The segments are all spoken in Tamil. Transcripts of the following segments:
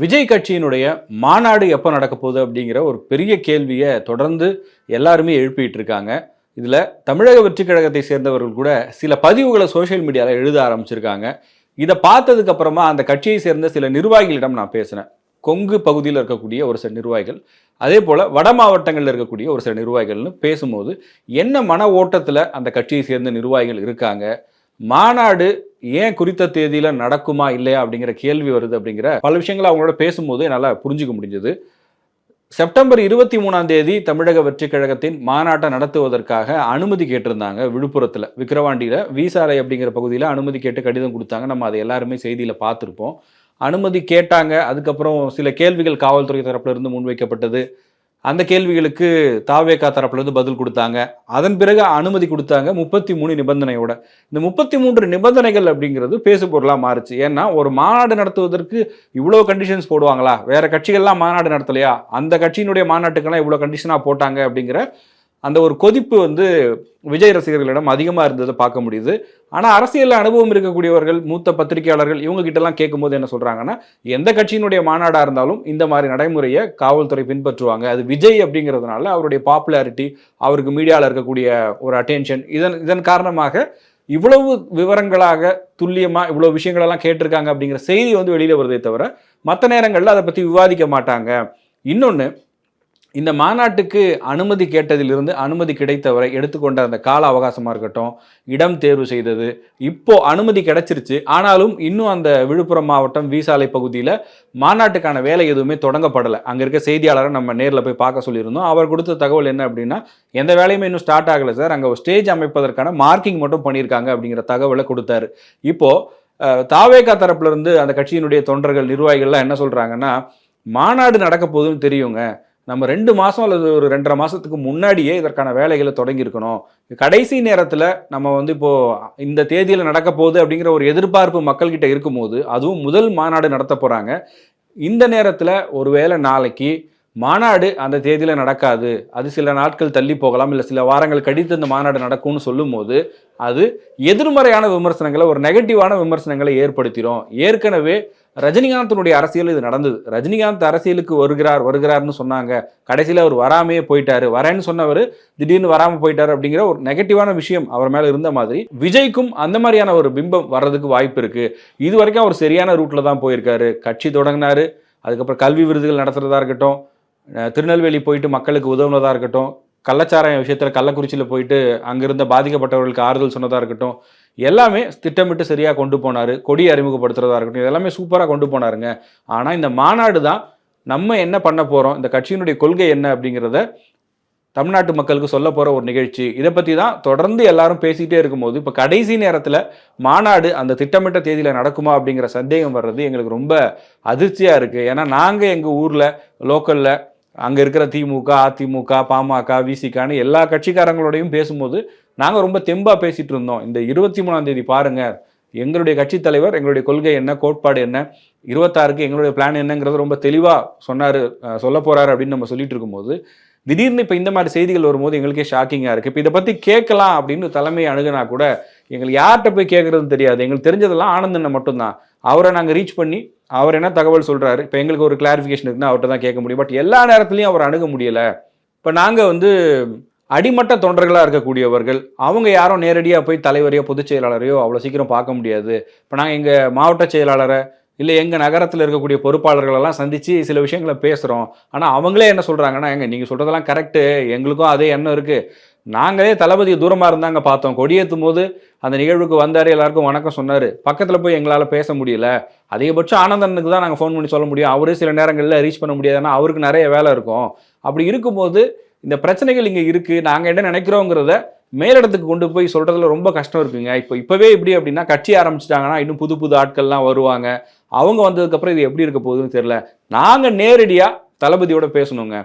விஜய் கட்சியினுடைய மாநாடு எப்போ நடக்க போகுது அப்படிங்கிற ஒரு பெரிய கேள்வியை தொடர்ந்து எல்லாருமே எழுப்பிட்டு இருக்காங்க. இதில் தமிழக வெற்றிக் கழகத்தை சேர்ந்தவர்கள் கூட சில பதிவுகளை சோஷியல் மீடியாவில் எழுத ஆரம்பிச்சிருக்காங்க. இதை பார்த்ததுக்கு அப்புறமா அந்த கட்சியை சேர்ந்த சில நிர்வாகிகளிடம் நான் பேசினேன். கொங்கு பகுதியில் இருக்கக்கூடிய ஒரு சில நிர்வாகிகள் அதே போல் வட மாவட்டங்களில் இருக்கக்கூடிய ஒரு சில நிர்வாகிகள்னு பேசும்போது என்ன மன ஓட்டத்தில் அந்த கட்சியை சேர்ந்த நிர்வாகிகள் இருக்காங்க? மாநாடு ஏன் குறித்த தேதியில நடக்குமா இல்லையா அப்படிங்கிற கேள்வி வருது அப்படிங்கிற பல விஷயங்களை அவங்களோட பேசும்போது என்னால் புரிஞ்சுக்க முடிஞ்சது. செப்டம்பர் இருபத்தி மூணாம் தேதி தமிழக வெற்றி கழகத்தின் மாநாட்டை நடத்துவதற்காக அனுமதி கேட்டிருந்தாங்க விழுப்புரத்தில். விக்கிரவாண்டியில் வீசாலை அப்படிங்கிற பகுதியில் அனுமதி கேட்டு கடிதம் கொடுத்தாங்க. நம்ம அதை எல்லாருமே செய்தியில் பார்த்துருப்போம். அனுமதி கேட்டாங்க. அதுக்கப்புறம் சில கேள்விகள் காவல்துறை தரப்பில் இருந்து முன்வைக்கப்பட்டது. அந்த கேள்விகளுக்கு தாவேகா தரப்புலேருந்து பதில் கொடுத்தாங்க. அதன் பிறகு அனுமதி கொடுத்தாங்க முப்பத்தி மூணு நிபந்தனையோட. இந்த முப்பத்தி மூன்று நிபந்தனைகள் அப்படிங்கிறது பேசு பொருளாக மாறுச்சு. ஏன்னா ஒரு மாநாடு நடத்துவதற்கு இவ்வளோ கண்டிஷன்ஸ் போடுவாங்களா? வேற கட்சிகள்லாம் மாநாடு நடத்தலையா? அந்த கட்சியினுடைய மாநாட்டுக்கெல்லாம் இவ்வளோ கண்டிஷனாக போட்டாங்க அப்படிங்கிற அந்த ஒரு கொதிப்பு வந்து விஜய் ரசிகர்களிடம் அதிகமாக இருந்ததை பார்க்க முடியுது. ஆனால் அரசியலில் அனுபவம் இருக்கக்கூடியவர்கள் மூத்த பத்திரிகையாளர்கள் இவங்க கிட்டலாம் கேட்கும்போது என்ன சொல்கிறாங்கன்னா எந்த கட்சியினுடைய மாநாடாக இருந்தாலும் இந்த மாதிரி நடைமுறையை காவல்துறை பின்பற்றுவாங்க. அது விஜய் அப்படிங்கிறதுனால அவருடைய பாப்புலாரிட்டி அவருக்கு மீடியாவில் இருக்கக்கூடிய ஒரு அட்டென்ஷன் இதன் இதன் காரணமாக இவ்வளவு விவரங்களாக துல்லியமாக இவ்வளோ விஷயங்களெல்லாம் கேட்டிருக்காங்க அப்படிங்கிற செய்தி வந்து வெளியில் வருதே தவிர மற்ற நேரங்களில் அதை பற்றி விவாதிக்க மாட்டாங்க. இன்னொன்று இந்த மாநாட்டுக்கு அனுமதி கேட்டதிலிருந்து அனுமதி கிடைத்தவரை எடுத்துக்கொண்ட அந்த கால அவகாசமாக இருக்கட்டும் இடம் தேர்வு செய்தது இப்போ அனுமதி கிடைச்சிருச்சு. ஆனாலும் இன்னும் அந்த விழுப்புரம் மாவட்டம் வீசாலை பகுதியில் மாநாட்டுக்கான வேலை எதுவுமே தொடங்கப்படலை. அங்கே இருக்க செய்தியாளரை நம்ம நேரில் போய் பார்க்க சொல்லியிருந்தோம். அவர் கொடுத்த தகவல் என்ன அப்படின்னா எந்த வேலையுமே இன்னும் ஸ்டார்ட் ஆகலை சார். அங்கே ஒரு ஸ்டேஜ் அமைப்பதற்கான மார்க்கிங் மட்டும் பண்ணியிருக்காங்க அப்படிங்கிற தகவலை கொடுத்தாரு. இப்போது தாவேகா தரப்புலேருந்து அந்த கட்சியினுடைய தொண்டர்கள் நிர்வாகிகள்லாம் என்ன சொல்கிறாங்கன்னா மாநாடு நடக்க போகுதுன்னு தெரியுங்க. நம்ம ரெண்டு மாதம் அல்லது ஒரு ரெண்டரை மாதத்துக்கு முன்னாடியே இதற்கான வேலைகளை தொடங்கியிருக்கணும். கடைசி நேரத்தில் நம்ம வந்து இப்போது இந்த தேதியில் நடக்க போகுது அப்படிங்கிற ஒரு எதிர்பார்ப்பு மக்கள்கிட்ட இருக்கும்போது அதுவும் முதல் மாநாடு நடத்த போகிறாங்க இந்த நேரத்தில் ஒருவேளை நாளைக்கு மாநாடு அந்த தேதியில் நடக்காது. அது சில நாட்கள் தள்ளி போகலாம் இல்லை சில வாரங்கள் கடித்து அந்த மாநாடு நடக்கும்னு சொல்லும்போது அது எதிர்மறையான விமர்சனங்களை ஒரு நெகட்டிவான விமர்சனங்களை ஏற்படுத்திடும் ஏற்கனவே ரஜினிகாந்தினுடைய அரசியல் இது நடந்தது. ரஜினிகாந்த் அரசியலுக்கு வருகிறார் வருகிறார்னு சொன்னாங்க. கடைசியில் அவர் வராமையே போயிட்டாரு. வரேன்னு சொன்னவர் திடீர்னு வராமல் போயிட்டார் அப்படிங்கிற ஒரு நெகட்டிவான விஷயம் அவர் மேலே இருந்த மாதிரி. விஜய்க்கும் அந்த மாதிரியான ஒரு பிம்பம் வர்றதுக்கு வாய்ப்பு இருக்கு. இது வரைக்கும் அவர் சரியான ரூட்ல தான் போயிருக்காரு. கட்சி தொடங்கினாரு. அதுக்கப்புறம் கல்வி விருதுகள் நடத்துறதா இருக்கட்டும் திருநெல்வேலி போயிட்டு மக்களுக்கு உதவுனதா இருக்கட்டும் கள்ளச்சாராயம் விஷயத்தில் கள்ளக்குறிச்சியில் போயிட்டு அங்கிருந்த பாதிக்கப்பட்டவர்களுக்கு ஆறுதல் சொன்னதாக இருக்கட்டும் எல்லாமே திட்டமிட்டு சரியாக கொண்டு போனார். கொடி அறிமுகப்படுத்துறதா இருக்கட்டும் இது எல்லாமே சூப்பராக கொண்டு போனாருங்க. ஆனால் இந்த மாநாடு தான் நம்ம என்ன பண்ண போகிறோம் இந்த கட்சியினுடைய கொள்கை என்ன அப்படிங்கிறத தமிழ்நாட்டு மக்களுக்கு சொல்ல போகிற ஒரு நிகழ்ச்சி. இதை பற்றி தான் தொடர்ந்து எல்லாரும் பேசிகிட்டே இருக்கும்போது இப்போ கடைசி நேரத்தில் மாநாடு அந்த திட்டமிட்ட தேதியில் நடக்குமா அப்படிங்கிற சந்தேகம் வர்றது எங்களுக்கு ரொம்ப அதிர்ச்சியாக இருக்குது ஏன்னா நாங்கள் எங்கள் ஊரில் லோக்கலில் அங்கே இருக்கிற திமுக அதிமுக பாமக விசிகான்னு எல்லா கட்சிக்காரங்களோடையும் பேசும்போது நாங்கள் ரொம்ப தெம்பாக பேசிகிட்டு இருந்தோம். இந்த இருபத்தி மூணாம் தேதி பாருங்கள் எங்களுடைய கட்சித் தலைவர் எங்களுடைய கொள்கை என்ன கோட்பாடு என்ன இருபத்தாறுக்கு எங்களுடைய பிளான் என்னங்கிறத ரொம்ப தெளிவாக சொன்னார் சொல்ல போகிறாரு அப்படின்னு நம்ம சொல்லிட்டு இருக்கும்போது திடீர்னு இப்போ இந்த மாதிரி செய்திகள் வரும்போது எங்களுக்கே ஷாக்கிங்காக இருக்குது இப்போ இதை பற்றி கேட்கலாம் அப்படின்னு தலைமையை அணுகுனா கூட எங்களுக்கு யார்கிட்ட போய் கேட்குறதுன்னு தெரியாது. எங்களுக்கு தெரிஞ்சதெல்லாம் ஆனந்தனை மட்டும்தான். அவரை நாங்கள் ரீச் பண்ணி அவர் என்ன தகவல் சொல்கிறாரு இப்போ எங்களுக்கு ஒரு கிளாரிஃபிகேஷன் இருக்குன்னா அவர்கிட்ட தான் கேட்க முடியும். பட் எல்லா நேரத்துலையும் அவர் அணுக முடியலை. இப்போ நாங்கள் வந்து அடிமட்ட தொண்டர்களாக இருக்கக்கூடியவர்கள் அவங்க யாரும் நேரடியாக போய் தலைவரையோ பொதுச் செயலாளரையோ அவ்வளோ சீக்கிரம் பார்க்க முடியாது. இப்போ நாங்கள் எங்கள் மாவட்ட செயலாளரை இல்லை எங்கள் நகரத்தில் இருக்கக்கூடிய பொறுப்பாளர்களெல்லாம் சந்தித்து சில விஷயங்களை பேசுகிறோம் ஆனால் அவங்களே என்ன சொல்கிறாங்கன்னா எங்கள் நீங்கள் சொல்கிறதெல்லாம் கரெக்டு எங்களுக்கும் அதே எண்ணம் இருக்குது நாங்களே தளபதி தூரமாக இருந்தாங்க பார்த்தோம். கொடியேற்றும் போது அந்த நிகழ்வுக்கு வந்தார் எல்லாருக்கும் வணக்கம் சொன்னார். பக்கத்தில் போய் எங்களால் பேச முடியல. அதிகபட்சம் ஆனந்தனுக்கு தான் நாங்கள் ஃபோன் பண்ணி சொல்ல முடியும். அவரே சில நேரங்களில் ரீச் பண்ண முடியாதுன்னா அவருக்கு நிறைய வேலை இருக்கும். அப்படி இருக்கும்போது இந்த பிரச்சனைகள் இங்கே இருக்குது நாங்கள் என்ன நினைக்கிறோங்கிறத மேலிடத்துக்கு கொண்டு போய் சொல்கிறதுல ரொம்ப கஷ்டம் இருக்குங்க. இப்போ இப்போவே இப்படி அப்படின்னா கட்சி ஆரம்பிச்சிட்டாங்கன்னா இன்னும் புது புது ஆட்கள்லாம் வருவாங்க. அவங்க வந்ததுக்கப்புறம் இது எப்படி இருக்க போகுதுன்னு தெரியல. நாங்கள் நேரடியாக தளபதியோட பேசணுங்க.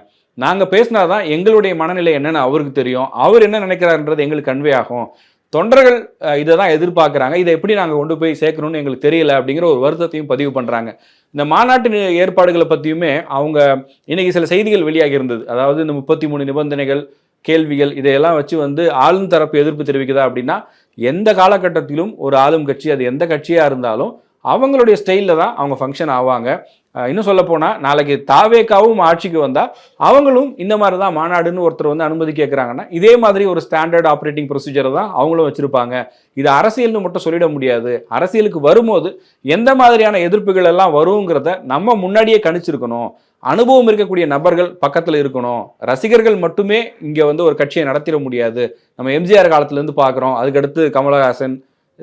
நாங்கள் பேசினாதான் எங்களுடைய மனநிலை என்னன்னு அவருக்கு தெரியும். அவர் என்ன நினைக்கிறாருன்றது எங்களுக்கு கன்வே ஆகும். தொண்டர்கள் இதை தான் எதிர்பார்க்குறாங்க. இதை எப்படி நாங்கள் கொண்டு போய் சேர்க்கணும்னு எங்களுக்கு தெரியல அப்படிங்கிற ஒரு வருத்தத்தையும் பதிவு பண்ணுறாங்க இந்த மாநாட்டு நி- ஏற்பாடுகளை பற்றியுமே அவங்க இன்றைக்கி சில செய்திகள் வெளியாகி இருந்தது. அதாவது இந்த முப்பத்தி மூணு நிபந்தனைகள் கேள்விகள் இதையெல்லாம் வச்சு வந்து ஆளும் தரப்பு எதிர்ப்பு தெரிவிக்குதா அப்படின்னா எந்த காலகட்டத்திலும் ஒரு ஆளும் கட்சி அது எந்த கட்சியாக இருந்தாலும் அவங்களுடைய ஸ்டைலில் தான் அவங்க ஃபங்க்ஷன் ஆவாங்க. இன்னும் சொல்ல போனால் நாளைக்கு தாவேக்காவும் ஆட்சிக்கு வந்தால் அவங்களும் இந்த மாதிரி தான் மாநாடுன்னு ஒருத்தர் வந்து அனுமதி கேட்குறாங்கன்னா இதே மாதிரி ஒரு ஸ்டாண்டர்ட் ஆப்ரேட்டிங் ப்ரொசீஜரை தான் அவங்களும் வச்சுருப்பாங்க. இது அரசியல்னு மட்டும் சொல்லிட முடியாது. அரசியலுக்கு வரும்போது எந்த மாதிரியான எதிர்ப்புகள் எல்லாம் வருங்கிறத நம்ம முன்னாடியே கணிச்சிருக்கணும். அனுபவம் இருக்கக்கூடிய நபர்கள் பக்கத்தில் இருக்கணும். ரசிகர்கள் மட்டுமே இங்கே வந்து ஒரு கட்சியை நடத்திட முடியாது. நம்ம எம்ஜிஆர் காலத்துலேருந்து பார்க்குறோம் அதுக்கடுத்து கமலஹாசன்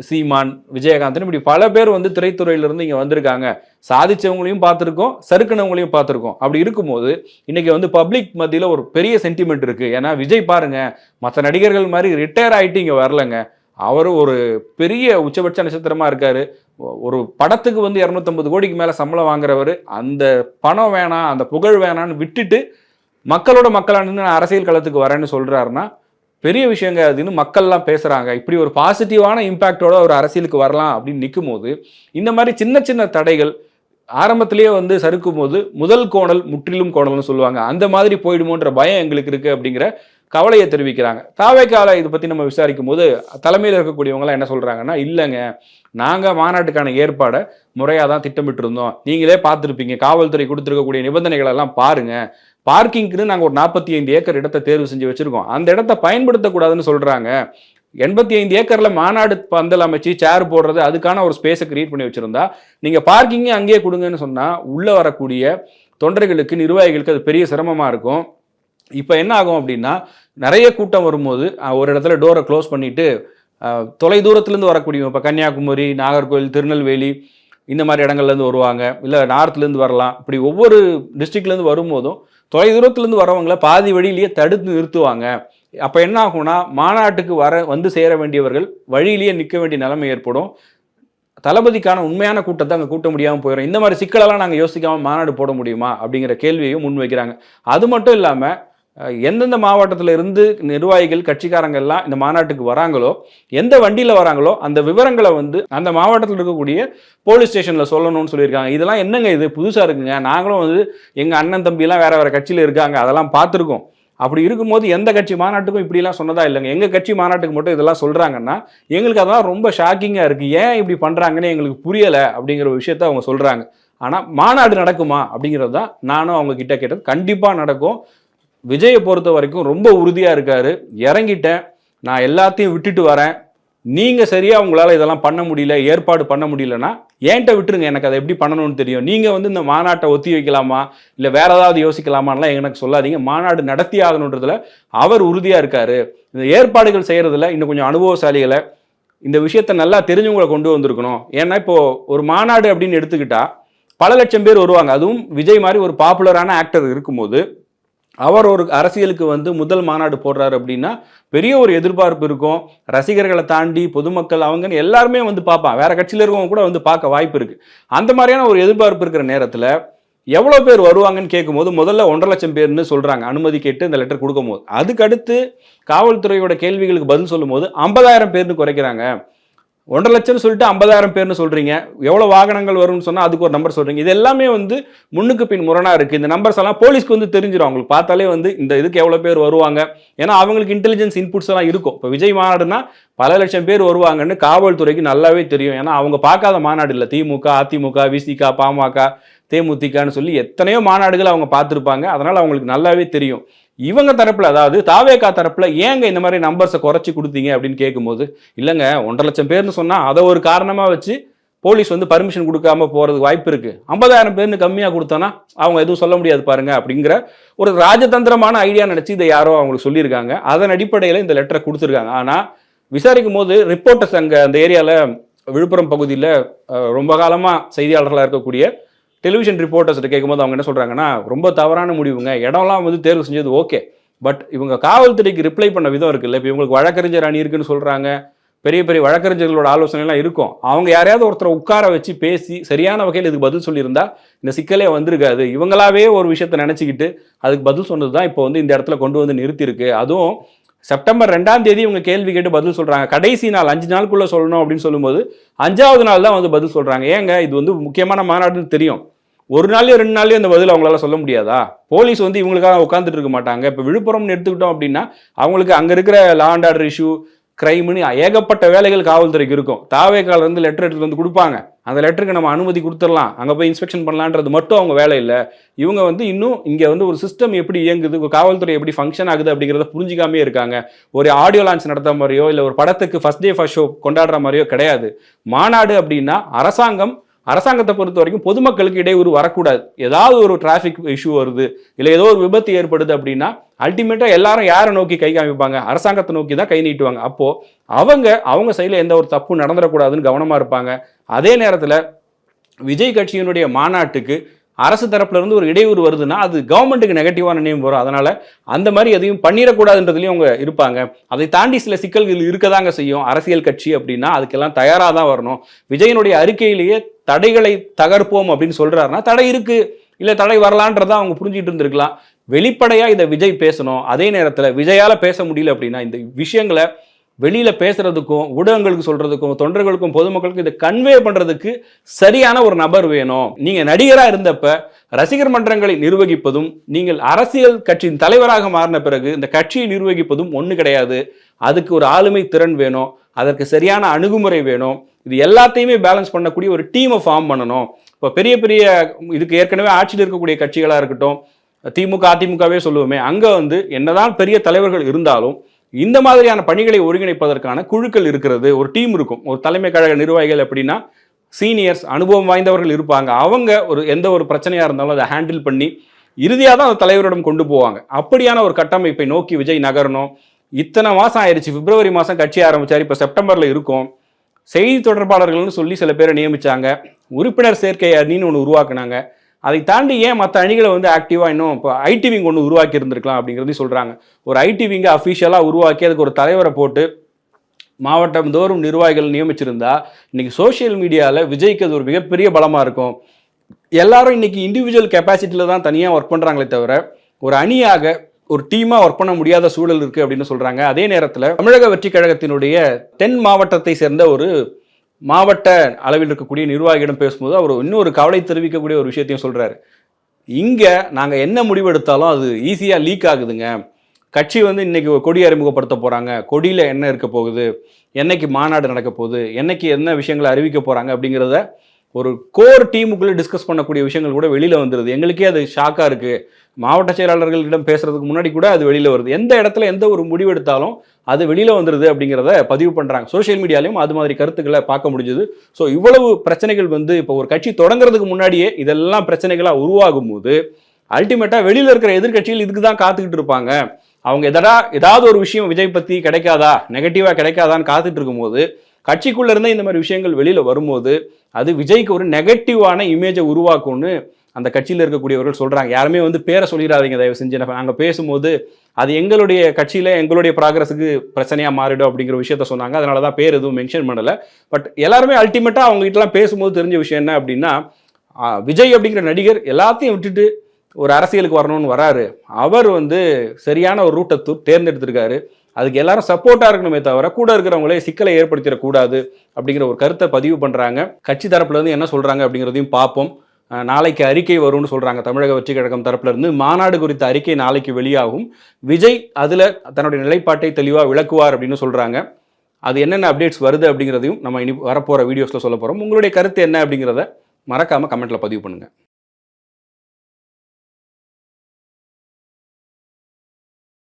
சீமான் விஜயகாந்தன் இப்படி பல பேர் வந்து திரைத்துறையிலிருந்து இங்கே வந்திருக்காங்க. சாதிச்சவங்களையும் பார்த்துருக்கோம் சறுக்குனவங்களையும் பார்த்துருக்கோம். அப்படி இருக்கும்போது இன்னைக்கு வந்து பப்ளிக் மத்தியில் ஒரு பெரிய சென்டிமெண்ட் இருக்குது ஏன்னா விஜய் பாருங்கள் மற்ற நடிகர்கள் மாதிரி ரிட்டையர் ஆகிட்டு இங்கே வரலங்க. அவர் ஒரு பெரிய உச்சபட்ச நட்சத்திரமாக இருக்கார். ஒரு படத்துக்கு வந்து இரநூத்தம்பது கோடிக்கு மேலே சம்பளம் வாங்குறவர் அந்த பணம் வேணாம் அந்த புகழ் வேணான்னு விட்டுட்டு மக்களோட மக்களா நான் அரசியல் களத்துக்கு வரேன்னு சொல்கிறாருன்னா பெரிய விஷயங்க அதுன்னு மக்கள்லாம் பேசுகிறாங்க இப்படி ஒரு பாசிட்டிவான இம்பேக்டோட ஒரு அரசியலுக்கு வரலாம் அப்படின்னு நிற்கும் போது இந்த மாதிரி சின்ன சின்ன தடைகள் ஆரம்பத்திலேயே வந்து சறுக்கும் போது முதல் கோணல் முற்றிலும் கோணல்னு சொல்லுவாங்க. அந்த மாதிரி போயிடுமோன்ற பயம் எங்களுக்கு இருக்குது அப்படிங்கிற கவலையை தெரிவிக்கிறாங்க. தாவேக்கால இதை பற்றி நம்ம விசாரிக்கும் போது தலைமையில் இருக்கக்கூடியவங்களாம் என்ன சொல்கிறாங்கன்னா இல்லைங்க நாங்கள் மாநாட்டுக்கான ஏற்பாடை முறையாக தான் திட்டமிட்டு இருந்தோம் நீங்களே பார்த்துருப்பீங்க. காவல்துறை கொடுத்துருக்கக்கூடிய நிபந்தனைகள் எல்லாம் பார்க்கிங்க்குன்னு நாங்கள் ஒரு நாற்பத்தி ஐந்து ஏக்கர் இடத்தை தேர்வு செஞ்சு வச்சுருக்கோம். அந்த இடத்த பயன்படுத்தக்கூடாதுன்னு சொல்கிறாங்க எண்பத்தி ஐந்து ஏக்கரில் மாநாடு பந்தல் அமைச்சு சேர் போடுறது அதுக்கான ஒரு ஸ்பேஸை கிரியேட் பண்ணி வச்சுருந்தா நீங்கள் பார்க்கிங்கே அங்கேயே கொடுங்கன்னு சொன்னால் உள்ளே வரக்கூடிய தொண்டர்களுக்கு நிர்வாகிகளுக்கு அது பெரிய சிரமமாக இருக்கும். இப்போ என்ன ஆகும் அப்படின்னா நிறைய கூட்டம் வரும்போது ஒரு இடத்துல டோரை க்ளோஸ் பண்ணிவிட்டு தொலை தூரத்துலேருந்து வரக்கூடிய இப்போ கன்னியாகுமரி நாகர்கோவில் திருநெல்வேலி இந்த மாதிரி இடங்கள்லேருந்து வருவாங்க. இல்லை நார்த்லேருந்து வரலாம். இப்படி ஒவ்வொரு டிஸ்ட்ரிக்ட்லேருந்து வரும்போதும் தொலை தூரத்துலேருந்து வரவங்களை பாதி வழியிலேயே தடுத்து நிறுத்துவாங்க. அப்போ என்ன ஆகும்னா மாநாட்டுக்கு வர வந்து சேர வேண்டியவர்கள் வழியிலேயே நிற்க வேண்டிய நிலைமை ஏற்படும். தளபதிக்கான உண்மையான கூட்டத்தை அங்கே கூட்ட முடியாமல் போயிடும் இந்த மாதிரி சிக்கலெல்லாம் நாங்கள் யோசிக்காமல் மாநாடு போட முடியுமா? அப்படிங்கிற கேள்வியையும் முன் வைக்கிறாங்க அது மட்டும் இல்லாமல் எந்தெந்த மாவட்டத்தில் இருந்து நிர்வாகிகள் கட்சிக்காரங்க எல்லாம் இந்த மாநாட்டுக்கு வராங்களோ எந்த வண்டியில் வராங்களோ அந்த விவரங்களை வந்து அந்த மாவட்டத்தில் இருக்கக்கூடிய போலீஸ் ஸ்டேஷனில் சொல்லணும்னு சொல்லியிருக்காங்க. இதெல்லாம் என்னங்க இது? புதுசாக இருக்குங்க. நாங்களும் வந்து எங்கள் அண்ணன் தம்பிலாம் வேறு வேறு கட்சியில் இருக்காங்க. அதெல்லாம் பார்த்துருக்கோம். அப்படி இருக்கும்போது எந்த கட்சி மாநாட்டுக்கும் இப்படிலாம் சொன்னதா இல்லைங்க. எங்கள் கட்சி மாநாட்டுக்கு மட்டும் இதெல்லாம் சொல்கிறாங்கன்னா எங்களுக்கு அதெல்லாம் ரொம்ப ஷாக்கிங்காக இருக்குது ஏன் இப்படி பண்ணுறாங்கன்னு எங்களுக்கு புரியலை அப்படிங்கிற விஷயத்த அவங்க சொல்கிறாங்க ஆனால் மாநாடு நடக்குமா அப்படிங்கிறது தான் நானும் அவங்க கிட்ட கேட்டது. கண்டிப்பாக நடக்கும். விஜயை பொறுத்த வரைக்கும் ரொம்ப உறுதியாக இருக்காரு. இறங்கிட்டேன். நான் எல்லாத்தையும் விட்டுட்டு வரேன். நீங்கள் சரியாக உங்களால் இதெல்லாம் பண்ண முடியல ஏற்பாடு பண்ண முடியலன்னா ஏன்ட்ட விட்டுருங்க. எனக்கு அதை எப்படி பண்ணணும்னு தெரியும். நீங்கள் வந்து இந்த மாநாட்டை ஒத்தி வைக்கலாமா? இல்லை வேற ஏதாவது யோசிக்கலாமான்லாம் எனக்கு சொல்லாதீங்க. மாநாடு நடத்தி ஆகணுன்றதுல அவர் உறுதியாக இருக்காரு. இந்த ஏற்பாடுகள் செய்கிறதுல இன்னும் கொஞ்சம் அனுபவசாலிகளை இந்த விஷயத்த நல்லா தெரிஞ்சவங்களை கொண்டு வந்திருக்கணும். ஏன்னா இப்போது ஒரு மாநாடு அப்படின்னு எடுத்துக்கிட்டால் பல லட்சம் பேர் வருவாங்க. அதுவும் விஜய் மாதிரி ஒரு பாப்புலரான ஆக்டர் இருக்கும்போது அவர் ஒரு அரசியலுக்கு வந்து முதல் மாநாடு போடுறாரு அப்படின்னா பெரிய ஒரு எதிர்பார்ப்பு இருக்கும். ரசிகர்களை தாண்டி பொதுமக்கள் அவங்கன்னு எல்லாருமே வந்து பார்ப்பான் வேற கட்சியில் இருக்கவங்க கூட வந்து பார்க்க வாய்ப்பு இருக்கு. அந்த மாதிரியான ஒரு எதிர்பார்ப்பு இருக்கிற நேரத்தில் எவ்வளோ பேர் வருவாங்கன்னு கேட்கும்போது முதல்ல ஒன்றரை லட்சம் பேர்னு சொல்கிறாங்க அனுமதி கேட்டு இந்த லெட்டர் கொடுக்கும்போது. அதுக்கடுத்து காவல்துறையோட கேள்விகளுக்கு பதில் சொல்லும்போது ஐம்பதாயிரம் பேர்னு குறைக்கிறாங்க. ஒன்றரை லட்சம்னு சொல்லிட்டு ஐம்பதாயிரம் பேர்னு சொல்கிறீங்க எவ்வளோ வாகனங்கள் வரும்னு சொன்னால் அதுக்கு ஒரு நம்பர் சொல்கிறீங்க இது எல்லாமே வந்து முன்னுக்கு பின் முரணாக இருக்குது இந்த நம்பர்ஸ் எல்லாம் போலீஸ்க்கு வந்து தெரிஞ்சிடும் அவங்களுக்கு பார்த்தாலே வந்து இந்த இதுக்கு எவ்வளோ பேர் வருவாங்க. ஏன்னா அவங்களுக்கு இன்டெலிஜென்ஸ் இன்புட்ஸ் எல்லாம் இருக்கும். இப்போ விஜய் மாநாடுனா பல லட்சம் பேர் வருவாங்கன்னு காவல்துறைக்கு நல்லாவே தெரியும். ஏன்னா அவங்க பார்க்காத மாநாடு இல்லை. திமுக அதிமுக விசிக பாமக தேமுதிகன்னு சொல்லி எத்தனையோ மாநாடுகள் அவங்க பார்த்துருப்பாங்க. அதனால் அவங்களுக்கு நல்லாவே தெரியும். இவங்க தரப்பில் அதாவது தாவேகா தரப்பில் ஏங்க இந்த மாதிரி நம்பர்ஸை குறைச்சி கொடுத்தீங்க அப்படின்னு கேட்கும்போது இல்லைங்க ஒன்றரை லட்சம் பேர்னு சொன்னால் அதை ஒரு காரணமாக வச்சு போலீஸ் வந்து பர்மிஷன் கொடுக்காம போகிறதுக்கு வாய்ப்பு இருக்குது ஐம்பதாயிரம் பேர்னு கம்மியாக கொடுத்தோன்னா அவங்க எதுவும் சொல்ல முடியாது பாருங்க அப்படிங்கிற ஒரு ராஜதந்திரமான ஐடியா நினச்சி இதை யாரோ அவங்களுக்கு சொல்லியிருக்காங்க. அதன் அடிப்படையில் இந்த லெட்டரை கொடுத்துருக்காங்க. ஆனால் விசாரிக்கும் போது ரிப்போர்ட்டர்ஸ் அங்கே அந்த ஏரியாவில் விழுப்புரம் பகுதியில் ரொம்ப காலமாக செய்தியாளர்களாக இருக்கக்கூடிய டெலிவிஷன் ரிப்போர்ட்டர்ஸ்கிட்ட கேட்கும்போது அவங்க என்ன சொல்கிறாங்கன்னா ரொம்ப தவறான முடிவுங்க. இடம்லாம் வந்து தேர்வு செஞ்சது ஓகே. பட் இவங்க காவல்துறைக்கு ரிப்ளை பண்ண விதம் இருக்குல்ல. இப்போ இவங்களுக்கு வழக்கறிஞர் அணி இருக்குன்னு சொல்கிறாங்க பெரிய பெரிய வழக்கறிஞர்களோட ஆலோசனைலாம் இருக்கும். அவங்க யாரையாவது ஒருத்தரை உட்கார வச்சு பேசி சரியான வகையில் இதுக்கு பதில் சொல்லியிருந்தா இந்த சிக்கலே வந்திருக்காது. இவங்களாவே ஒரு விஷயத்த நினச்சிக்கிட்டு அதுக்கு பதில் சொன்னது தான் இப்போ வந்து இந்த இடத்துல கொண்டு வந்து நிறுத்தியிருக்கு. அதுவும் செப்டம்பர் ரெண்டாம் தேதி இவங்க கேள்வி கேட்டு பதில் சொல்கிறாங்க கடைசி நாள் அஞ்சு நாளுக்குள்ளே சொல்லணும் அப்படின்னு சொல்லும்போது அஞ்சாவது நாள் தான் வந்து பதில் சொல்கிறாங்க ஏங்க இது வந்து முக்கியமான மாநாடுன்னு தெரியும். ஒரு நாள்லயோ ரெண்டு நாள்லயோ அந்த பதில் அவங்களால சொல்ல முடியாதா? போலீஸ் வந்து இவங்களுக்காக உட்காந்துட்டு இருக்க மாட்டாங்க. இப்போ விழுப்புரம்னு எடுத்துக்கிட்டோம் அப்படின்னா அவங்களுக்கு அங்கே இருக்கிற லா அண்ட் ஆர்டர் இஷ்யூ கிரைம்னு ஏகப்பட்ட வேலைகள் காவல்துறைக்கு இருக்கும். தாவேக்கால இருந்து லெட்டர் எடுத்துட்டு வந்து கொடுப்பாங்க. அந்த லெட்டருக்கு நம்ம அனுமதி கொடுத்துடலாம். அங்கே போய் இன்ஸ்பெக்ஷன் பண்ணலான்றது மட்டும் அவங்க வேலை இல்லை. இவங்க வந்து இன்னும் இங்கே வந்து ஒரு சிஸ்டம் எப்படி இயங்குது ஒரு காவல்துறை எப்படி ஃபங்க்ஷன் ஆகுது அப்படிங்கிறத புரிஞ்சிக்காமே இருக்காங்க. ஒரு ஆடியோ லான்ச் நடத்த மாதிரியோ இல்லை ஒரு படத்துக்கு ஃபர்ஸ்ட் டே ஃபர்ஸ்ட் ஷோ கொண்டாடுற மாதிரியோ கிடையாது. மாநாடு அப்படின்னா அரசாங்கம் அரசாங்கத்தை பொறுத்த வரைக்கும் பொதுமக்களுக்கு இடையூறு வரக்கூடாது. ஏதாவது ஒரு டிராஃபிக் இஷ்யூ வருது இல்லை ஏதோ ஒரு விபத்து ஏற்படுது அப்படின்னா அல்டிமேட்டாக எல்லாரும் யாரை நோக்கி கை காமிப்பாங்க? அரசாங்கத்தை நோக்கி தான் கை நீட்டுவாங்க. அப்போது அவங்க அவங்க சைடில் எந்த ஒரு தப்பு நடந்துடக்கூடாதுன்னு கவனமாக இருப்பாங்க. அதே நேரத்தில் விஜய் கட்சியினுடைய மாநாட்டுக்கு அரசு தரப்புலேருந்து ஒரு இடையூறு வருதுன்னா அது கவர்மெண்ட்டுக்கு நெகட்டிவான நேம் வரும். அதனால் அந்த மாதிரி எதையும் பண்ணிடக்கூடாதுன்றதுலையும் அவங்க இருப்பாங்க. அதை தாண்டி சில சிக்கல்கள் இருக்கதாங்க செய்யும். அரசியல் கட்சி அப்படின்னா அதுக்கெல்லாம் தயாராக தான் வரணும். விஜயனுடைய அறிக்கையிலேயே தடைகளை தகர்ப்போம் அப்படின்னு சொல்கிறாருன்னா தடை இருக்குது இல்லை தடை வரலான்றதை அவங்க புரிஞ்சுட்டு இருந்திருக்கலாம். வெளிப்படையாக இதை விஜய் பேசணும். அதே நேரத்தில் விஜயால் பேச முடியல அப்படின்னா இந்த விஷயங்களை வெளியில் பேசுறதுக்கும் ஊடகங்களுக்கு சொல்றதுக்கும் தொண்டர்களுக்கும் பொதுமக்களுக்கும் இதை கன்வே பண்றதுக்கு சரியான ஒரு நபர் வேணும். நீங்க நடிகராக இருந்தப்ப ரசிகர் மன்றங்களை நிர்வகிப்பதும் நீங்கள் அரசியல் கட்சியின் தலைவராக மாறின பிறகு இந்த கட்சியை நிர்வகிப்பதும் ஒன்று கிடையாது. அதுக்கு ஒரு ஆளுமை திறன் வேணும். அதற்கு சரியான அணுகுமுறை வேணும். இது எல்லாத்தையுமே பேலன்ஸ் பண்ணக்கூடிய ஒரு டீமை ஃபார்ம் பண்ணணும். இப்போ பெரிய பெரிய இதுக்கு ஏற்கனவே ஆட்சியில் இருக்கக்கூடிய கட்சிகளாக இருக்கட்டும் திமுக அதிமுகவே சொல்லுவோமே அங்கே வந்து என்னதான் பெரிய தலைவர்கள் இருந்தாலும் இந்த மாதிரியான பணிகளை ஒருங்கிணைப்பதற்கான குழுக்கள் இருக்கிறது ஒரு டீம் இருக்கும். ஒரு தலைமை கழக நிர்வாகிகள் எப்படின்னா சீனியர்ஸ் அனுபவம் வாய்ந்தவர்கள் இருப்பாங்க. அவங்க ஒரு எந்த ஒரு பிரச்சனையாக இருந்தாலும் அதை ஹேண்டில் பண்ணி இறுதியாக தான் அந்த தலைவரிடம் கொண்டு போவாங்க. அப்படியான ஒரு கட்டமைப்பை நோக்கி விஜய் நகரணும். இத்தனை மாதம் ஆயிடுச்சு. பிப்ரவரி மாதம் கட்சி ஆரம்பிச்சார். இப்போ செப்டம்பரில் இருக்கும். செய்தி தொடர்பாளர்கள்னு சொல்லி சில பேரை நியமித்தாங்க உறுப்பினர் சேர்க்கை அணின்னு ஒன்று உருவாக்குனாங்க. அதை தாண்டி ஏன் மற்ற அணிகளை வந்து ஆக்டிவாக இன்னும் இப்போ ஐடி விங் ஒன்று உருவாக்கி இருந்திருக்கலாம் அப்படிங்கிறதையும் சொல்கிறாங்க ஒரு ஐடி விங்கை அஃபிஷியலாக உருவாக்கி அதுக்கு ஒரு தலைவரை போட்டு மாவட்டம் தோறும் நிர்வாகிகள் நியமிச்சிருந்தா இன்னைக்கு சோஷியல் மீடியாவில் விஜய்க்கு அது ஒரு மிகப்பெரிய பலமாக இருக்கும். எல்லாரும் இன்னைக்கு இண்டிவிஜுவல் கெப்பாசிட்டியில் தான் தனியாக ஒர்க் பண்ணுறாங்களே தவிர ஒரு அணியாக ஒரு டீமாக ஒர்க் பண்ண முடியாத சூழல் இருக்குது அப்படின்னு சொல்கிறாங்க அதே நேரத்தில் தமிழக வெற்றி கழகத்தினுடைய தென் மாவட்டத்தை சேர்ந்த ஒரு மாவட்ட அளவில் இருக்கக்கூடிய நிர்வாகியிடம் பேசும்போது அவர் இன்னொரு கவலை தெரிவிக்கக்கூடிய ஒரு விஷயத்தையும் சொல்கிறாரு இங்கே நாங்கள் என்ன முடிவெடுத்தாலும் அது ஈஸியாக லீக் ஆகுதுங்க. கட்சி வந்து இன்றைக்கி கொடி அறிமுகப்படுத்த போகிறாங்க கொடியில் என்ன இருக்க போகுது? என்னைக்கு மாநாடு நடக்க போகுது? என்னைக்கு என்ன விஷயங்களை அறிவிக்க போகிறாங்க அப்படிங்கிறத ஒரு கோர் டீமுக்குள்ளே டிஸ்கஸ் பண்ணக்கூடிய விஷயங்கள் கூட வெளியில் வந்துடுது எங்களுக்கே அது ஷாக்காக இருக்குது மாவட்ட செயலாளர்களிடம் பேசுறதுக்கு முன்னாடி கூட அது வெளியில் வருது. எந்த இடத்துல எந்த ஒரு முடிவு எடுத்தாலும் அது வெளியில் வந்துடுது அப்படிங்கிறத பதிவு பண்ணுறாங்க சோஷியல் மீடியாலையும் அது மாதிரி கருத்துக்களை பார்க்க முடிஞ்சுது. ஸோ இவ்வளவு பிரச்சனைகள் வந்து இப்போ ஒரு கட்சி தொடங்குறதுக்கு முன்னாடியே இதெல்லாம் பிரச்சனைகளாக உருவாகும் போது அல்டிமேட்டாக வெளியில் இருக்கிற எதிர்க்கட்சிகள் இதுக்கு தான் காத்துக்கிட்டு இருப்பாங்க. அவங்க எதடா ஏதாவது ஒரு விஷயம் விஜய் பற்றி கிடைக்காதா நெகட்டிவாக கிடைக்காதான்னு காத்துட்டு இருக்கும்போது கட்சிக்குள்ள இருந்தே இந்த மாதிரி விஷயங்கள் வெளியில் வரும்போது அது விஜய்க்கு ஒரு நெகட்டிவான இமேஜை உருவாக்கும்னு அந்த கட்சியில் இருக்கக்கூடியவர்கள் சொல்கிறாங்க யாருமே வந்து பேரை சொல்லிடாதீங்க தயவு செஞ்சு. நாங்கள் பேசும்போது அது எங்களுடைய கட்சியில் எங்களுடைய ப்ராக்ரஸுக்கு பிரச்சனையாக மாறிடும் அப்படிங்கிற விஷயத்த சொன்னாங்க. அதனால தான் பேர் எதுவும் மென்ஷன் பண்ணலை. பட் எல்லாருமே அல்டிமேட்டாக அவங்ககிட்டலாம் பேசும்போது தெரிஞ்ச விஷயம் என்ன அப்படின்னா விஜய் அப்படிங்கிற நடிகர் எல்லாத்தையும் விட்டுட்டு ஒரு அரசியலுக்கு வரணும்னு வராரு. அவர் வந்து சரியான ஒரு ரூட்டை தேர்ந்தெடுத்திருக்காரு. அதுக்கு எல்லாரும் சப்போர்ட்டாக இருக்கணுமே தவிர கூட இருக்கிறவங்களே சிக்கலை ஏற்படுத்திடக்கூடாது அப்படிங்கிற ஒரு கருத்தை பதிவு பண்ணுறாங்க கட்சி தரப்புலேருந்து என்ன சொல்கிறாங்க அப்படிங்கிறதையும் பார்ப்போம். நாளைக்கு அறிக்கை வரும்னு சொல்கிறாங்க தமிழக வெற்றி கழகம் தரப்புலேருந்து மாநாடு குறித்த அறிக்கை நாளைக்கு வெளியாகும். விஜய் அதில் தன்னுடைய நிலைப்பாட்டை தெளிவாக விளக்குவார் அப்படின்னு சொல்கிறாங்க அது என்னென்ன அப்டேட்ஸ் வருது அப்படிங்கிறதையும் நம்ம இனி வரப்போகிற வீடியோஸில் சொல்ல போகிறோம் உங்களுடைய கருத்து என்ன அப்படிங்கிறத மறக்காமல் கமெண்ட்டில் பதிவு பண்ணுங்கள்